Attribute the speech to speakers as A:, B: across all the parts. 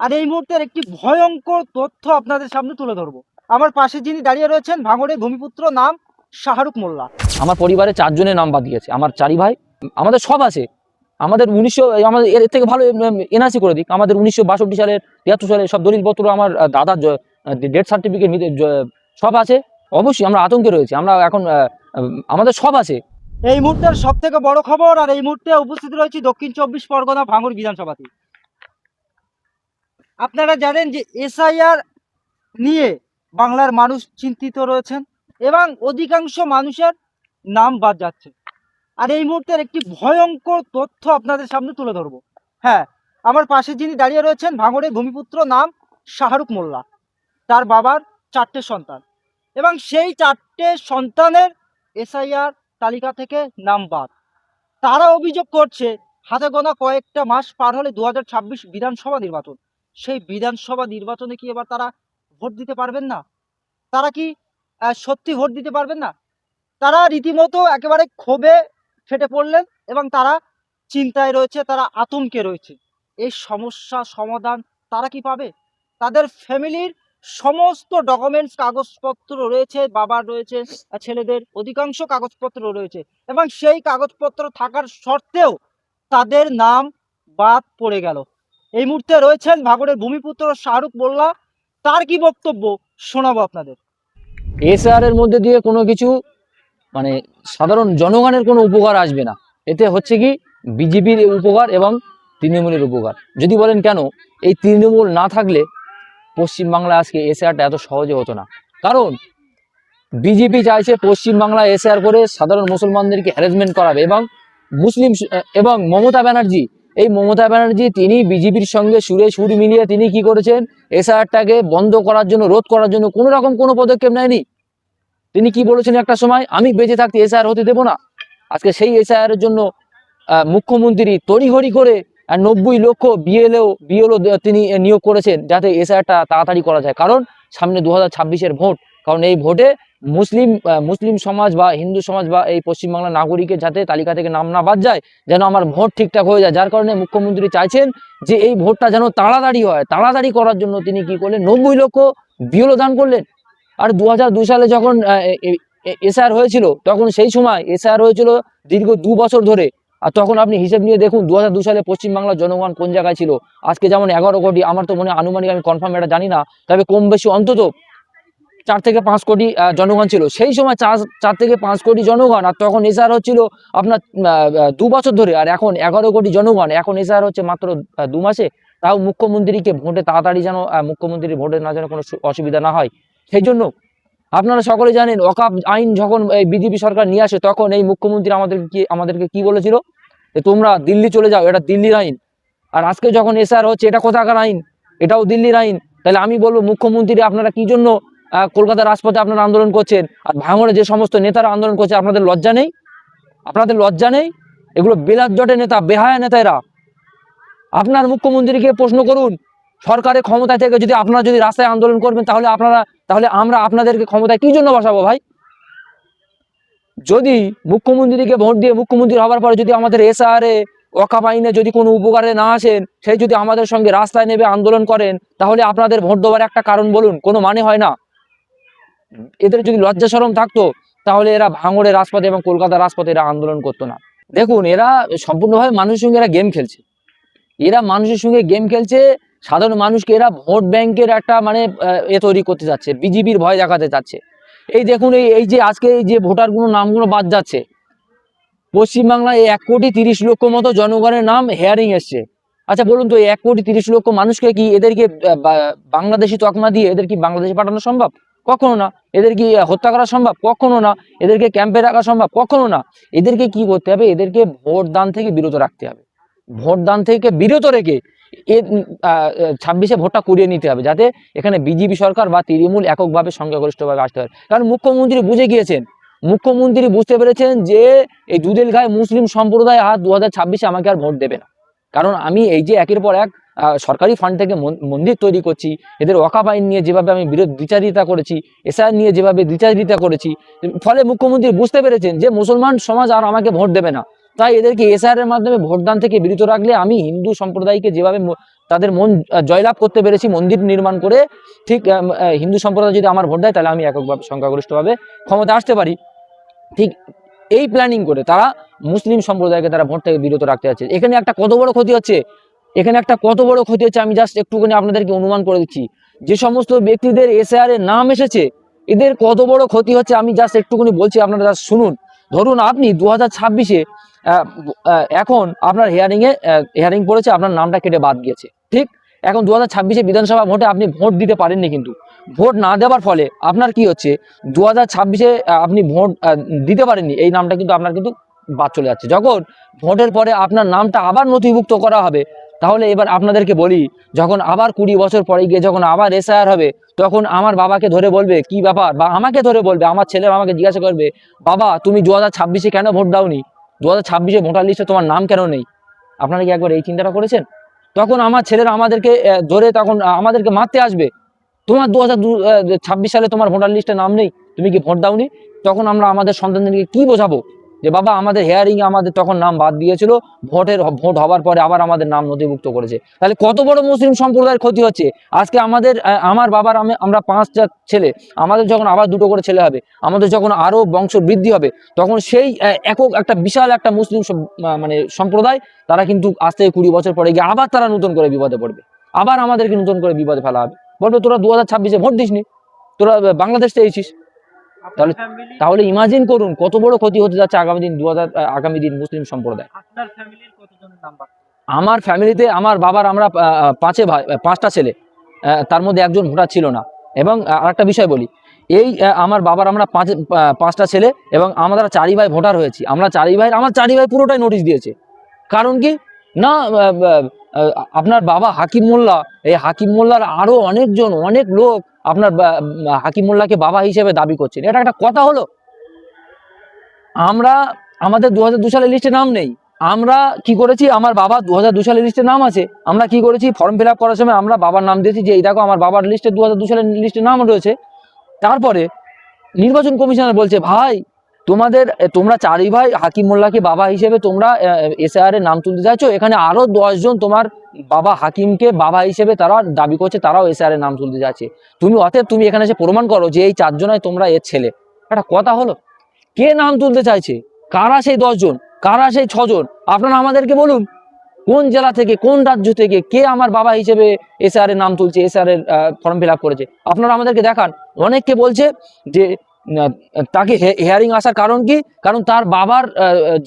A: আর এই মুহূর্তের একটি ভয়ঙ্কর তথ্য আপনাদের সামনে তুলে ধরবো। আমার পাশে যিনি দাঁড়িয়ে রয়েছেন ভাঙড়ের ভূমিপুত্র নাম শাহরুখ মোল্লা।
B: আমার পরিবারে চারজনের নাম বাদ দিয়েছে। আমার চারি ভাই আমাদের সব আছে। আমাদের উনিশশো আমাদের এর থেকে ভালো এনআরসি করে দিক। আমাদের উনিশশো বাষট্টি সালের তিয়াত্তর সালের সব দলিলপত্র আমার দাদার ডেথ সার্টিফিকেট সব আছে। অবশ্যই আমরা আতঙ্কে রয়েছি। আমরা এখন আমাদের সব আছে।
A: এই মুহূর্তের সব থেকে বড় খবর আর এই মুহূর্তে উপস্থিত রয়েছি দক্ষিণ চব্বিশ পরগনা ভাঙড় বিধানসভাতে আপনারা জানেন যে এসআইআর নিয়ে বাংলার মানুষ চিন্তিত রয়েছেন এবং অধিকাংশ মানুষের নাম বাদ যাচ্ছে। আর এই মুহূর্তের একটি ভয়ঙ্কর তথ্য আপনাদের সামনে তুলে ধরবো। হ্যাঁ আমার পাশে যিনি দাঁড়িয়ে রয়েছেন ভাঙড়ের ভূমিপুত্র নাম শাহরুখ মোল্লা। তার বাবার চারটে সন্তান এবং সেই চারটে সন্তানের এসআইআর তালিকা থেকে নাম বাদ। তারা অভিযোগ করছে, হাতে গোনা কয়েকটা মাস পার হলে দু হাজার ছাব্বিশ বিধানসভা নির্বাচন। সেই বিধানসভা নির্বাচনে কি এবার তারা ভোট দিতে পারবেন না? তারা কি সত্যি ভোট দিতে পারবেন না? তারা রীতিমতো একেবারে ক্ষোভে ফেটে পড়লেন এবং তারা চিন্তায় রয়েছে, তারা আতঙ্কে রয়েছে। এই সমস্যা সমাধান তারা কি পাবে? তাদের ফ্যামিলির সমস্ত ডকুমেন্টস, কাগজপত্র রয়েছে, বাবার রয়েছে ছেলেদের অধিকাংশ কাগজপত্র রয়েছে এবং সেই কাগজপত্র থাকার সত্ত্বেও তাদের নাম বাদ পড়ে গেল। এই মুহূর্তে রয়েছেন ভাগরের ভূমিপুত্র শাহরুখ মোল্লা। তার কি বক্তব্য শোনাবো আপনাদের?
B: এসআর এর মধ্যে দিয়ে কোনো কিছু মানে সাধারণ জনগণের কোনো উপকার আসবে না। এতে হচ্ছে কি, বিজেপির উপকার এবং তৃণমূলের উপকার। যদি বলেন কেন, এই তৃণমূল না থাকলে পশ্চিমবাংলায় আজকে এসআরটা এত সহজে হতো না। কারণ বিজেপি চাইছে পশ্চিমবাংলায় এসআর করে সাধারণ মুসলমানদেরকে হ্যারাসমেন্ট করাবে এবং মুসলিম, এবং মমতা ব্যানার্জি এই মমতা ব্যানার্জি তিনি বিজেপির সঙ্গে সুরে সুর মিলিয়ে তিনি কি করেছেন? এসআরটাকে বন্ধ করার জন্য, রোধ করার জন্য কোনো রকম কোনো পদক্ষেপ নেয়নি। তিনি কি বলেছেন একটা সময়? আমি বেঁচে থাকতে এসআর হতে দেবো না। আজকে সেই এসআর এর জন্য মুখ্যমন্ত্রী তড়িঘড়ি করে নব্বই লক্ষ বিএলও বিএলও তিনি নিয়োগ করেছেন যাতে এসআরটা তাড়াতাড়ি করা যায়। কারণ সামনে দু হাজার ভোট। কারণ এই ভোটে মুসলিম মুসলিম সমাজ বা হিন্দু সমাজ বা এই পশ্চিমবাংলার নাগরিকের যাতে তালিকা থেকে নাম না বাদ যায়, যেন আমার ভোট ঠিকঠাক হয়ে যায়। যার কারণে মুখ্যমন্ত্রী চাইছেন যে এই ভোটটা যেন তাড়াতাড়ি হয়। তাড়াতাড়ি করার জন্য তিনি কি করলেন? নব্বই লক্ষ বিএলও দান করলেন। আর দু হাজার দুই সালে যখন এসআর হয়েছিল, তখন সেই সময় এসআর হয়েছিল দীর্ঘ দু বছর ধরে। আর তখন আপনি হিসেব নিয়ে দেখুন দু সালে পশ্চিমবাংলার জনগণ কোন জায়গায় ছিল? আজকে যেমন এগারো কোটি, আমার তো মনে আনুমানিক আমি কনফার্ম এটা জানি না, তবে কম বেশি অন্তত চার থেকে পাঁচ কোটি জনগণ ছিল। সেই সময় চার চার থেকে পাঁচ কোটি জনগণ, আর তখন এসআর হচ্ছিল আপনার দু বছর ধরে, আর এখন এগারো কোটি জনগণ, এখন এসআর হচ্ছে মাত্র দু মাসে। তাও মুখ্যমন্ত্রীকে ভোটে তাড়াতাড়ি যেন মুখ্যমন্ত্রীর ভোটে না যেন কোনো অসুবিধা না হয়। সেই জন্য আপনারা সকলে জানেন, অকাপ আইন যখন এই বিজেপি সরকার নিয়ে আসে, তখন এই মুখ্যমন্ত্রী আমাদেরকে কি আমাদেরকে কি বলেছিল? যে তোমরা দিল্লি চলে যাও, এটা দিল্লির আইন। আর আজকে যখন এসআর হচ্ছে, এটা কোথাকার আইন? এটাও দিল্লির আইন। তাহলে আমি বলব, মুখ্যমন্ত্রী আপনারা কি জন্য কলকাতার রাজপথে আপনারা আন্দোলন করছেন, আর ভাঙড়ে যে সমস্ত নেতারা আন্দোলন করছে, আপনাদের লজ্জা নেই? আপনাদের লজ্জা নেই? এগুলো বেলার জটে নেতা, বেহায়া নেতা এরা। আপনার মুখ্যমন্ত্রীকে প্রশ্ন করুন, সরকারের ক্ষমতায় থেকে যদি আপনারা যদি রাস্তায় আন্দোলন করবেন, তাহলে আপনারা, তাহলে আমরা আপনাদেরকে ক্ষমতায় কি জন্য বসাবো ভাই? যদি মুখ্যমন্ত্রীকে ভোট দিয়ে মুখ্যমন্ত্রী হওয়ার পরে যদি আমাদের এসআরে ওয়াকাপ আইনে যদি কোনো উপকারে না আসেন, সেই যদি আমাদের সঙ্গে রাস্তায় নেবে আন্দোলন করেন, তাহলে আপনাদের ভোট দেওয়ার একটা কারণ বলুন, কোনো মানে হয় না। এদের যদি লজ্জা সরম থাকতো, তাহলে এরা ভাঙড়ের রাজপথে এবং কলকাতার রাজপথে এরা আন্দোলন করতো না। দেখুন, এরা সম্পূর্ণভাবে মানুষের সঙ্গে এরা গেম খেলছে। এরা মানুষের সঙ্গে গেম খেলছে, সাধারণ মানুষকে এরা ভোট ব্যাংকের একটা মানে এ তৈরি করতে যাচ্ছে বিজেপির ভয় দেখাতে যাচ্ছে। এই দেখুন, এই এই যে আজকে এই যে ভোটারগুলো নামগুলো বাদ যাচ্ছে, পশ্চিমবাংলায় এক কোটি তিরিশ লক্ষ মতো জনগণের নাম হেয়ারিং এসছে। আচ্ছা বলুন তো এক কোটি তিরিশ লক্ষ মানুষকে কি এদেরকে বাংলাদেশি তকমা দিয়ে এদের কি বাংলাদেশে পাঠানো সম্ভব? কখনো না। এদেরকে হত্যা করা সম্ভব? কখনো না। এদেরকে ক্যাম্পে রাখা সম্ভব? কখনো না। এদেরকে কি করতে হবে? এদেরকে ভোট দান থেকে বিরত রাখতে হবে। ভোট দান থেকে বিরত রেখে এর ছাব্বিশে ভোটটা করিয়ে নিতে হবে, যাতে এখানে বিজেপি সরকার বা তৃণমূল এককভাবে সংখ্যাগরিষ্ঠভাবে আসতে পারে। কারণ মুখ্যমন্ত্রী বুঝে গিয়েছেন, মুখ্যমন্ত্রী বুঝতে পেরেছেন যে এই দুধেল গায়ে মুসলিম সম্প্রদায় আর দু হাজার আমাকে আর ভোট দেবে না। কারণ আমি এই যে একের পর এক সরকারি ফান্ড থেকে মন- মন্দির তৈরি করছি। এদের ওয়াকাপ আইন নিয়ে যেভাবে আমি বিরোধ বিচারিতা করেছি এসআর নিয়ে যেভাবে বিচারিতা করেছি, ফলে মুখ্যমন্ত্রী বুঝতে পেরেছেন যে মুসলমান সমাজ আর আমাকে ভোট দেবে না। তাই এদেরকে এসআর এর মাধ্যমে ভোটদান থেকে বিরত রাখলে আমি হিন্দু সম্প্রদায়কে যেভাবে তাদের মন জয়লাভ করতে পেরেছি, মন্দির নির্মাণ করে, ঠিক হিন্দু সম্প্রদায় যদি আমার ভোট দেয়, তাহলে আমি এককভাবে সংখ্যাগরিষ্ঠভাবে ক্ষমতা আসতে পারি। ঠিক এই প্ল্যানিং করে তারা মুসলিম সম্প্রদায়কে তারা ভোট থেকে বিরত রাখতে যাচ্ছে। এখানে একটা কত বড় ক্ষতি হচ্ছে? এখানে একটা কত বড় ক্ষতি হচ্ছে আমি জাস্ট একটুখানি আপনাদেরকে অনুমান করে দিচ্ছি। যে সমস্ত ব্যক্তিদের এসআর এর নাম এসেছে, এদের কত বড় ক্ষতি হচ্ছে আমি জাস্ট একটুখানি বলছি, আপনারা শুনুন। ধরুন আপনি দু হাজার ছাব্বিশে এখন আপনার হিয়ারিংয়ে হিয়ারিং পড়েছে, আপনার নামটা কেটে বাদ গিয়েছে। ঠিক? এখন দু হাজার ছাব্বিশে বিধানসভা ভোটে আপনি ভোট দিতে পারেননি কিন্তু। ভোট না দেওয়ার ফলে আপনার কি হচ্ছে? দু হাজার ছাব্বিশে আপনি ভোট দিতে পারেননি, এই নামটা কিন্তু আপনার কিন্তু বাদ চলে যাচ্ছে। যখন ভোটের পরে আপনার নামটা আবার নথিভুক্ত করা হবে তাহলে এবার আপনাদেরকে বলি, যখন আবার কুড়ি বছর পরে গিয়ে যখন আবার এসআইআর হবে, তখন আমার বাবাকে ধরে বলবে, কি ব্যাপার? বা আমাকে ধরে বলবে, আমার ছেলে আমাকে জিজ্ঞাসা করবে, বাবা, তুমি দু হাজার ছাব্বিশে কেন ভোট দাওনি? দু হাজার ছাব্বিশে ভোটার লিস্টে তোমার নাম কেন নেই? আপনারা কি একবার এই চিন্তাটা করেছেন? তখন আমার ছেলেরা আমাদেরকে ধরে তখন আমাদেরকে মারতে আসবে। তোমার দু হাজার ছাব্বিশ সালে তোমার ভোটার লিস্টে নাম নেই? তুমি কি ভোট দাওনি? তখন আমরা আমাদের সন্তানদেরকে কি বোঝাবো? যে বাবা আমাদের হেয়ারিং আমাদের তখন নাম বাদ দিয়েছিল, ভোটের ভোট হবার পরে আবার আমাদের নাম নথিভুক্ত করেছে। তাহলে কত বড় মুসলিম সম্প্রদায়ের ক্ষতি হচ্ছে? আজকে আমাদের আমার বাবার আমি, আমরা পাঁচটা ছেলে, আমাদের যখন আবার দুটো করে ছেলে হবে, আমাদের যখন আরও বংশ বৃদ্ধি হবে, তখন সেই একক একটা বিশাল একটা মুসলিম মানে সম্প্রদায়, তারা কিন্তু আজ থেকে কুড়ি বছর পরে গিয়ে আবার তারা নতুন করে বিপদে পড়বে। আবার আমাদেরকে নতুন করে বিপদে ফেলা হবে। বলবে তোরা দু হাজার ছাব্বিশে ভোট দিসনি, তোরা বাংলাদেশ থেকেছিস
A: আপনার
B: তাহলে- তাহলে ইমাজিন করুন কত বড় ক্ষতি হতে যাচ্ছে আগামী দিন দু হাজার আগামী দিন মুসলিম সম্প্রদায়। আমার ফ্যামিলিতে আমার বাবার আমরা পাঁচে ভাই পাঁচটা ছেলে তার মধ্যে একজন ভোটার ছিল না। এবং আহ, আরেকটা বিষয় বলি এই আমার বাবার আমরা পাঁচ পাঁচটা ছেলে এবং আমরা চারি ভাই ভোটার হয়েছি। আমরা চারি ভাই আমার চারি ভাই পুরোটাই নোটিশ দিয়েছে। কারণ কি? না আপনার বাবা হাকিম মোল্লা এই হাকিম মোল্লার আরও অনেকজন অনেক লোক আপনার হাকিমুল্লাহকে বাবা হিসেবে দাবি করছেন। এটা একটা কথা হলো। আমরা, আমাদের দু হাজার দু সালের লিস্টে নাম নেই। আমরা কি করেছি? আমার বাবা দু হাজার দু সালের লিস্টে নাম আছে। আমরা কি করেছি? ফর্ম ফিল আপ করার সময় আমরা বাবার নাম দিয়েছি যে, এই দেখো, আমার বাবার লিস্টে দু হাজার দু সালের লিস্টে নাম রয়েছে। তারপরে নির্বাচন কমিশনার বলছে, ভাই তোমাদের তোমরা চারি ভাই, হাকিম মোল্লাকে বাবা হিসেবে তোমরা এসআর এর নাম তুলতে চাইছো। এখানে আরও জন তোমার বাবা হাকিমকে বাবা হিসেবে তারা দাবি করছে, তারাও এসআর এর নাম তুলতে যাচ্ছে। তুমি অতএব তুমি এখানে এসে প্রমাণ করো যে এই চারজনায় তোমরা এর ছেলে। একটা কথা হলো, কে নাম তুলতে চাইছে? কারা সেই দশজন কারা সেই ছজন আপনারা আমাদেরকে বলুন, কোন জেলা থেকে, কোন রাজ্য থেকে, কে আমার বাবা হিসেবে এসআর এর নাম তুলছে এসআর এর ফর্ম ফিল করেছে? আপনারা আমাদেরকে দেখান। অনেককে বলছে যে তাকে হেয়ারিং আসার কারণ কি? কারণ তার বাবার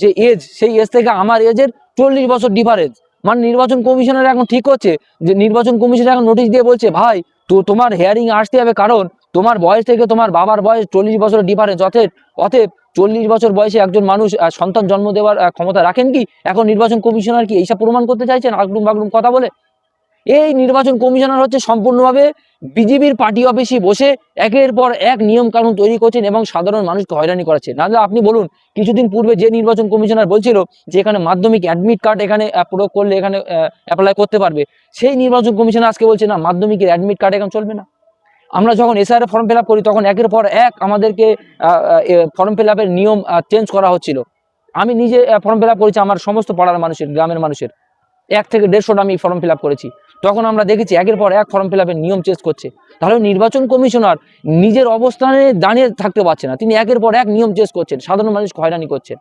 B: যে এজ সেই এজ থেকে আমার এজের চল্লিশ বছর ডিফারেন্স মানে নির্বাচন কমিশনের এখন ঠিক হচ্ছে যে নির্বাচন কমিশন এখন নোটিশ দিয়ে বলছে, ভাই, তো তোমার হেয়ারিং আসতে হবে কারণ তোমার বয়স থেকে তোমার বাবার বয়স চল্লিশ বছরের ডিফারেন্স অতএব অতএব চল্লিশ বছর বয়সে একজন মানুষ সন্তান জন্ম দেওয়ার ক্ষমতা রাখেন কি? এখন নির্বাচন কমিশনার কি এইসব প্রমাণ করতে চাইছেন? আগলুম বাগলুম কথা বলে এই নির্বাচন কমিশনার হচ্ছে সম্পূর্ণভাবে বিজেপির পার্টি অফিসে বসে একের পর এক নিয়ম কানুন তৈরি করছেন এবং সাধারণ মানুষকে হয়রানি করাচ্ছেন। নাহলে আপনি বলুন, কিছুদিন পূর্বে যে নির্বাচন কমিশনার বলছিল যে এখানে মাধ্যমিক অ্যাডমিট কার্ড এখানে প্রয়োগ করলে এখানে অ্যাপ্লাই করতে পারবে, সেই নির্বাচন কমিশন আজকে বলছে, না, মাধ্যমিকের অ্যাডমিট কার্ড এখন চলবে না। আমরা যখন এসআর ফর্ম ফিল করি, তখন একের পর এক আমাদেরকে ফর্ম ফিল নিয়ম চেঞ্জ করা হচ্ছিল। আমি নিজে ফর্ম ফিল করেছি আমার সমস্ত পাড়ার মানুষের, গ্রামের মানুষের। এক থেকে দেড়শোটা আমি ফর্ম ফিল করেছি। তখন আমরা দেখেছি একের পর এক ফর্ম ফিল নিয়ম চেঞ্জ করছে। তাহলে নির্বাচন কমিশনার নিজের অবস্থানে দাঁড়িয়ে থাকতে পারছে না। তিনি একের পর এক নিয়ম চেঞ্জ করছেন, সাধারণ মানুষকে হয়রানি করছেন।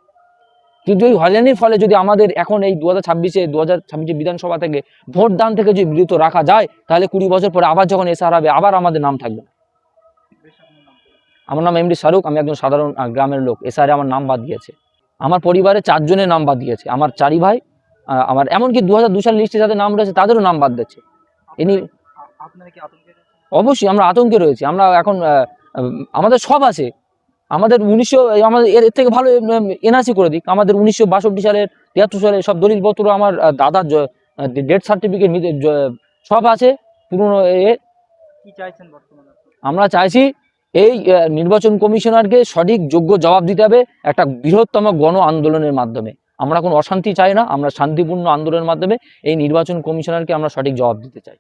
B: কিন্তু এই হয়রানির ফলে যদি আমাদের এখন এই দু হাজার ছাব্বিশে দু হাজার ছাব্বিশে বিধানসভা থেকে ভোট দান থেকে যদি বিরত রাখা যায়, তাহলে কুড়ি বছর পরে আবার যখন এসআর হবে, আবার আমাদের নাম থাকবে আমার নাম এমডি শাহরুখ, আমি একজন সাধারণ গ্রামের লোক। এসআরে আমার নাম বাদ দিয়েছে আমার পরিবারে চারজনের নাম বাদ দিয়েছে আমার চারি ভাই আমার এমনকি দু হাজার দু সাল লিস্টে যাদের নাম রয়েছে তাদেরও নাম বাদ দিচ্ছে। ইনি
A: রয়েছেন?
B: অবশ্যই আমরা আতঙ্কে রয়েছি। আমরা এখন আমাদের সব আছে। আমাদের উনিশশো আমাদের এর থেকে ভালো এনআরসি করে দিক। আমাদের উনিশশো বাষট্টি সালের তিয়াত্তর সালের সব দলিলপত্র আমার দাদার ডেথ সার্টিফিকেট সব আছে। পুরনো এ
A: চাইছেন বর্তমানে
B: আমরা চাইছি এই নির্বাচন কমিশনারকে সঠিক যোগ্য জবাব দিতে হবে একটা বৃহত্তম গণ আন্দোলনের মাধ্যমে। আমরা কোনো অশান্তি চাই না, আমরা শান্তিপূর্ণ আন্দোলনের মাধ্যমে এই নির্বাচন কমিশনারকে আমরা সঠিক জবাব দিতে চাই।